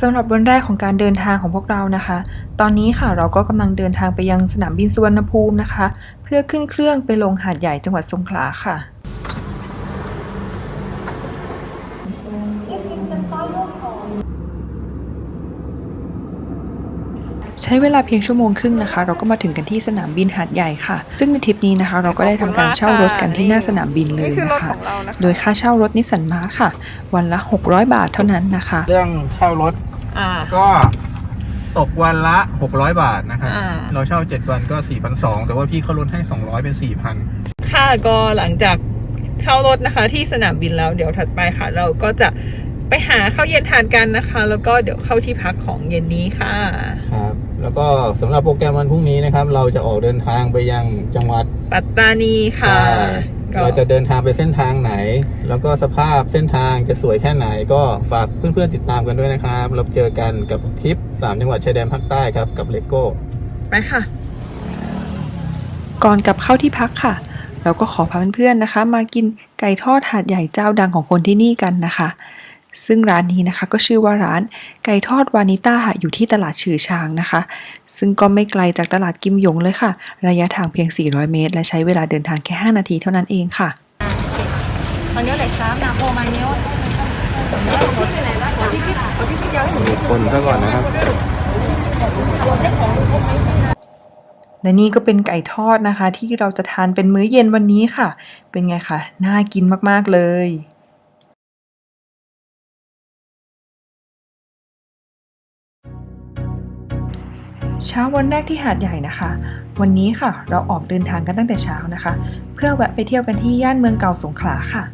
สำหรับวันแรกของการเดินทางของพวกเรานะคะ ตอนนี้ค่ะเราก็กำลังเดินทางไปยังสนามบินสุวรรณภูมินะคะ เพื่อขึ้นเครื่องไปลงหาดใหญ่จังหวัดสงขลาค่ะ ใช้เวลาเพียงชั่วโมงครึ่งนะคะ เราก็มาถึงกันที่สนามบินหาดใหญ่ค่ะ ซึ่งในทริปนี้นะคะ เราก็ได้ทำการเช่ารถกันที่หน้าสนามบินเลยนะคะ โดยค่าเช่ารถนิสสันมาร์ค่ะ วันละ 600 บาทเท่านั้นนะคะ เรื่องเช่ารถอ่าก็ตกวันละ 600 บาทนะครับอ่าเราเช่า 7 วันก็ 4,200 แต่ว่าพี่เขาลดให้ 200 เป็น 4,000 ค่ะก็หลังจากเช่ารถนะคะ ที่สนามบินแล้วเดี๋ยวถัดไปค่ะ เราก็จะไปหาข้าวเย็นทานกันนะคะ แล้วก็เดี๋ยวเข้าที่พักของเย็นนี้ค่ะครับ แล้วก็สำหรับโปรแกรมวันพรุ่งนี้นะครับ เราจะออกเดินทางไปยังจังหวัดปัตตานีค่ะใช่ก็เราจะเดินทางไปเส้นทางไหน แล้วก็สภาพเส้นทางจะสวยแค่ไหน ก็ฝากเพื่อนๆติดตามกันด้วยนะครับเราเจอกันกับทริป3จังหวัดชายแดนภาคใต้ครับกับเลโก้ไปค่ะ ก่อนกลับเข้าที่พักค่ะ เราก็ขอพาเพื่อนๆนะคะ มากินไก่ทอดหาดใหญ่เจ้าดังของคนที่นี่กันนะคะ ซึ่งร้านนี้นะคะก็ชื่อว่าร้านไก่ทอดวานิต้าอยู่ที่ตลาดฉือชางนะคะ ซึ่งก็ไม่ไกลจากตลาดกิมหยงเลยค่ะ ระยะทางเพียง 400 เมตร และใช้เวลาเดินทางแค่ 5 นาทีเท่านั้นเองค่ะมันเยอะเลยครับนาโปมาเนี้ยคนซะก่อนนะครับและนี่ก็เป็นไก่ทอดนะคะ ที่เราจะทานเป็นมื้อเย็นวันนี้ค่ะ เป็นไงคะน่ากินมากๆเลย เช้าวันแรกที่หาดใหญ่นะคะ วันนี้ค่ะเราออกเดินทางกันตั้งแต่เช้านะคะ เพื่อแวะไปเที่ยวกันที่ย่านเมืองเก่าสงขลาค่ะ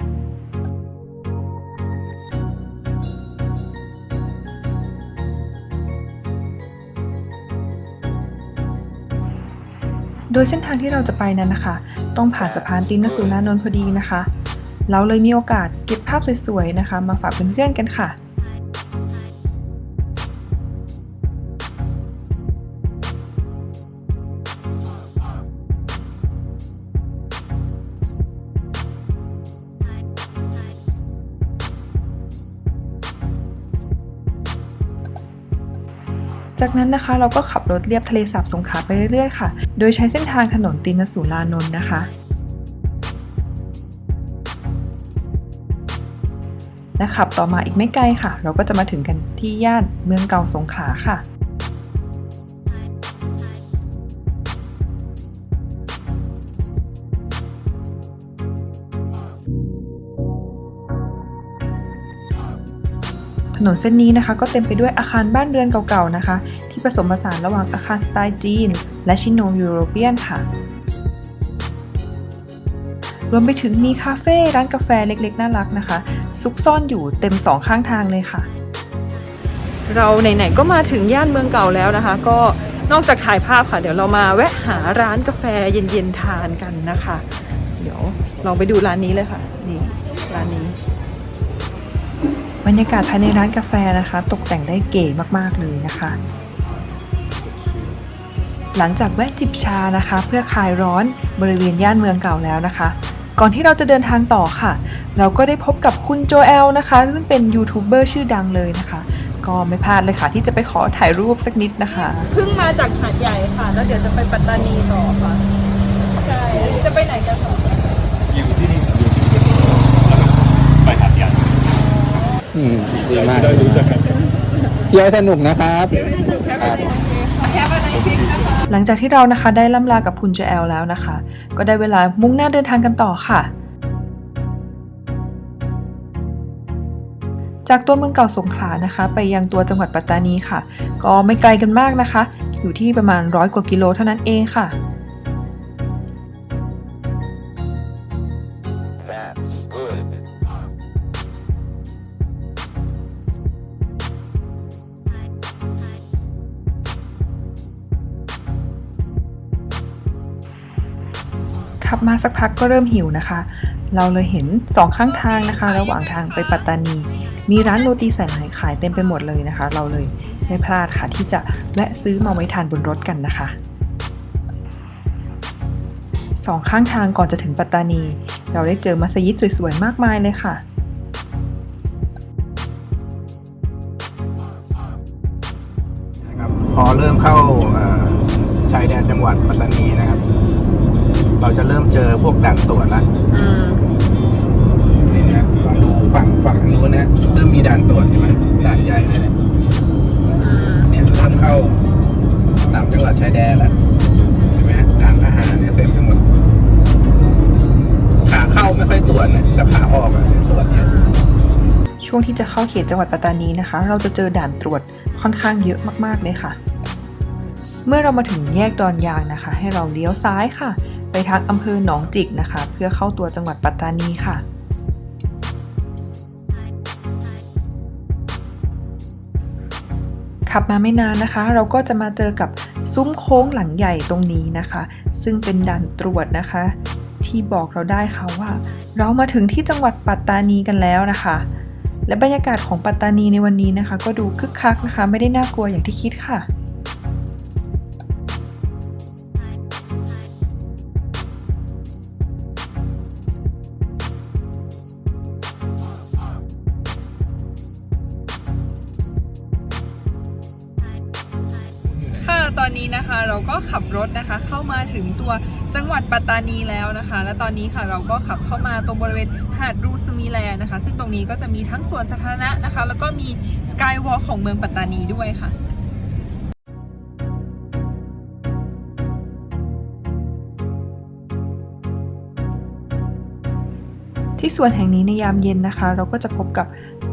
โดยเส้นทางที่เราจะไปนั้นนะคะ ต้องผ่านสะพานตินนสุรานนท์พอดีนะคะ เราเลยมีโอกาสเก็บภาพสวยๆนะคะ มาฝากเพื่อนๆกันค่ะ จากนั้นนะคะเราก็ขับรถเลียบทะเลสาบสงขลาไปเรื่อยๆค่ะ โดยใช้เส้นทางถนนตินสุรานนท์นะคะ และขับต่อมาอีกไม่ไกลค่ะ เราก็จะมาถึงกันที่ย่านเมืองเก่าสงขลาค่ะ ถนนเส้นนี้นะคะก็เต็มไปด้วยอาคารบ้านเรือนเก่าๆนะคะ ที่ผสมผสานระหว่างอาคารสไตล์จีน และชิโนยูโรเปียนค่ะ รวมไปถึงมีคาเฟ่ร้านกาแฟเล็กๆ น่ารักนะคะ ซุกซ่อนอยู่เต็มสองข้างทางเลยค่ะ เราไหนๆก็มาถึงย่านเมืองเก่าแล้วนะคะ ก็นอกจากถ่ายภาพค่ะ เดี๋ยวเรามาแวะหาร้านกาแฟเย็นๆทานกันนะคะ เดี๋ยวลองไปดูร้านนี้เลยค่ะ นี่ร้านนี้ รรยากาศภายในร้านกาแฟนะคะ ตกแต่งได้เก๋มากๆเลยนะคะ หลังจากแวะจิบชานะคะ เพื่อคลายร้อนบริเวณย่านเมืองเก่าแล้วนะคะ ก่อนที่เราจะเดินทางต่อค่ะ เราก็ได้พบกับคุณโจเอลนะคะ ซึ่งเป็นยูทูบเบอร์ชื่อดังเลยนะคะ ก็ไม่พลาดเลยค่ะ ที่จะไปขอถ่ายรูปสักนิดนะคะเพิ่งมาจากหาดใหญ่ค่ะ แล้วเดี๋ยวจะไปปัตตานีต่อค่ะใช่แล้วจะไปไหนกันต่ออยู่ที่นี่อยู่ที่นี่แล้วก็ไปหาดใหญ่ อืมดีมาก ได้รู้จักกันเที่ยวให้สนุกนะครับครับ หลังจากที่เรานะคะได้ล่ำลากับคุณโจเอลแล้วนะคะ ก็ได้เวลามุ่งหน้าเดินทางกันต่อค่ะ จากตัวเมืองเก่าสงขลานะคะ ไปยังตัวจังหวัดปัตตานีค่ะ ก็ไม่ไกลกันมากนะคะ อยู่ที่ประมาณร้อยกว่ากิโลเท่านั้นเองค่ะ ขับมาสักพักก็เริ่มหิวนะคะ เราเลยเห็นสองข้างทางนะคะ ระหว่างทางไปปัตตานี มีร้านโรตีสายไหมขายเต็มไปหมดเลยนะคะ เราเลยไม่พลาดค่ะที่จะแวะซื้อมาไว้ทานบนรถกันนะคะสองข้างทางก่อนจะถึงปัตตานี เราได้เจอมัสยิดสวยๆมากมายเลยค่ะพอเริ่มเข้าชายแดนจังหวัดปัตตานีนะครับ เราจะเริ่มเจอพวกด่านตรวจแล้วอืมนี่นะลองดูฝั่งฝั่งนู้นนะเริ่มมีด่านตรวจเห็นไหมด่านใหญ่เลยเนี่ยอืมเนี่ยเริ่มเข้าสามจังหวัดชายแดนแล้วเห็นไหมด่านทหารเนี่ยเต็มไปหมดขาเข้าไม่ค่อยตรวจนะแต่ขาออกอะตรวจเยอะ ช่วงที่จะเข้าเขตจังหวัดปัตตานีนะคะ เราจะเจอด่านตรวจค่อนข้างเยอะมากๆเลยค่ะ เมื่อเรามาถึงแยกดอนยางนะคะ ให้เราเลี้ยวซ้ายค่ะ ไปทางอำเภอหนองจิกนะคะ เพื่อเข้าตัวจังหวัดปัตตานีค่ะขับมาไม่นานนะคะ เราก็จะมาเจอกับซุ้มโค้งหลังใหญ่ตรงนี้นะคะ ซึ่งเป็นด่านตรวจนะคะ ที่บอกเราได้ค่ะว่า เรามาถึงที่จังหวัดปัตตานีกันแล้วนะคะ และบรรยากาศของปัตตานีในวันนี้นะคะ ก็ดูคึกคักนะคะ ไม่ได้น่ากลัวอย่างที่คิดค่ะ ตอนนี้นะคะเราก็ขับรถนะคะเข้ามาถึงตัวจังหวัดปัตตานีแล้วนะคะ และตอนนี้ค่ะเราก็ขับเข้ามาตรงบริเวณหาดรูสมีแลนนะคะ ซึ่งตรงนี้ก็จะมีทั้งสวนสาธารณะนะคะ แล้วก็มีสกายวอล์ของเมืองปัตตานีด้วยค่ะ ที่สวนแห่งนี้ในยามเย็นนะคะ เราก็จะพบกับ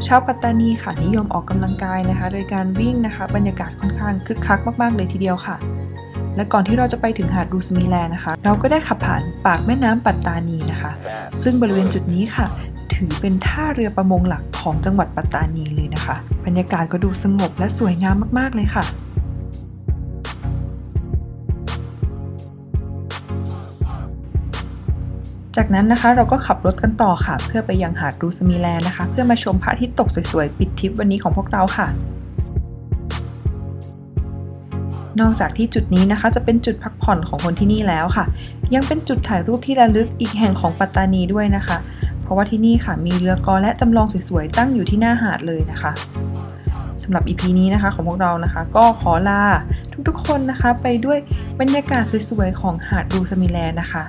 ชาวปัตตานีค่ะนิยมออกกำลังกายนะคะ โดยการวิ่งนะคะ บรรยากาศค่อนข้างคึกคักมาก ๆ เลยทีเดียวค่ะ และก่อนที่เราจะไปถึงหาดรูสมีแลนะคะ เราก็ได้ขับผ่านปากแม่น้ำปัตตานีนะคะ ซึ่งบริเวณจุดนี้ค่ะ ถือเป็นท่าเรือประมงหลักของจังหวัดปัตตานีเลยนะคะ บรรยากาศก็ดูสงบและสวยงามมากๆเลยค่ะ จากนั้นนะคะเราก็ขับรถกันต่อค่ะ เพื่อไปยังหาดรูสมีแลนะคะ เพื่อมาชมพระอาทิตย์ตกสวยๆ ปิดทริปวันนี้ของพวกเราค่ะ นอกจากที่จุดนี้นะคะ จะเป็นจุดพักผ่อนของคนที่นี่แล้วค่ะ ยังเป็นจุดถ่ายรูปที่ระลึกอีกแห่งของปัตตานีด้วยนะคะ เพราะว่าที่นี่ค่ะมีเรือกอและจำลองสวยๆตั้งอยู่ที่หน้าหาดเลยนะคะสำหรับ EP นี้นะคะของพวกเรานะคะ ก็ขอลาทุกๆคนนะคะ ไปด้วยบรรยากาศสวยๆของหาดรูสมีแลนะคะ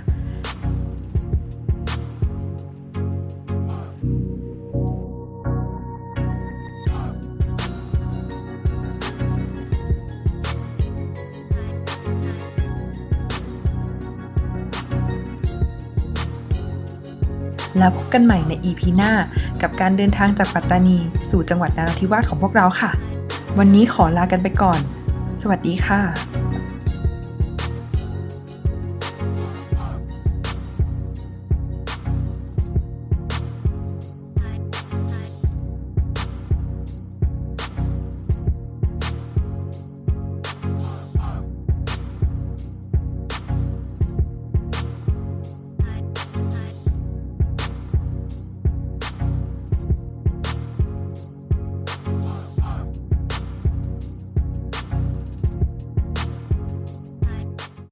แล้วพบกันใหม่ใน EP หน้า กับการเดินทางจากปัตตานี สู่จังหวัดนราธิวาสของพวกเราค่ะ วันนี้ขอลากันไปก่อน สวัสดีค่ะ